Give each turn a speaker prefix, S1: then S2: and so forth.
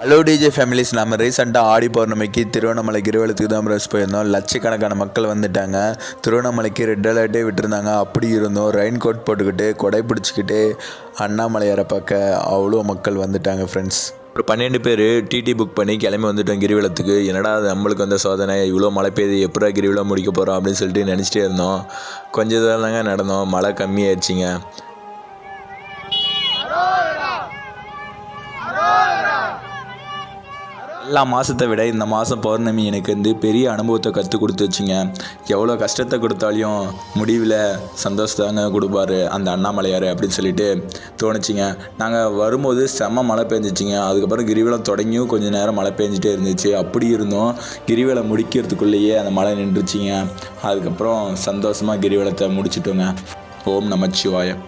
S1: Hello DJ families நம்ம ரீசெண்டாக ஆடி பௌர்ணமிக்கு திருவண்ணாமலை கிரிவலத்துக்கு தான் ரஸ் போயிருந்தோம். லட்சக்கணக்கான மக்கள் வந்துட்டாங்க. திருவண்ணாமலைக்கு ரெட் அலர்ட்டே விட்டுருந்தாங்க. அப்படி இருந்தோம். ரெயின் கோட் போட்டுக்கிட்டு கொடை பிடிச்சிக்கிட்டு அண்ணாமலையாரை பார்க்க அவ்வளோ மக்கள் வந்துட்டாங்க ஃப்ரெண்ட்ஸ் ஒரு பன்னெண்டு பேர் டிடி புக் பண்ணி கிளம்பி வந்துட்டோம் கிரிவலத்துக்கு. என்னடா அது நம்மளுக்கு வந்த சோதனை? இவ்வளோ மழை பெய்யுது எப்படா கிரிவலம் முடிக்க போகிறோம் அப்படின்னு சொல்லிட்டு நினச்சிட்டே இருந்தோம். கொஞ்சம் தூரம் தாங்க நடந்தோம். மழை கம்மியாயிடுச்சிங்க எல்லா மாதத்தை விட இந்த மாதம் பௌர்ணமி எனக்கு வந்து பெரிய அனுபவத்தை கற்றுக் கொடுத்துச்சுங்க எவ்வளோ கஷ்டத்தை கொடுத்தாலையும் முடிவில் சந்தோஷத்தாங்க கொடுப்பாரு அந்த அண்ணாமலையார் அப்படின்னு சொல்லிட்டு தோணுச்சுங்க. நாங்கள் வரும்போது செம்ம மழை பெஞ்சிச்சிங்க. அதுக்கப்புறம் கிரிவலம் தொடங்கியும் கொஞ்சம் நேரம் மழை பெஞ்சிட்டே இருந்துச்சு. அப்படி இருந்தோம். கிரிவலம் முடிக்கிறதுக்குள்ளேயே அந்த மழை நின்றுச்சிங்க. அதுக்கப்புறம் சந்தோஷமாக கிரிவலத்தை முடிச்சிட்டோங்க. ஓம் நமச்சிவாயம்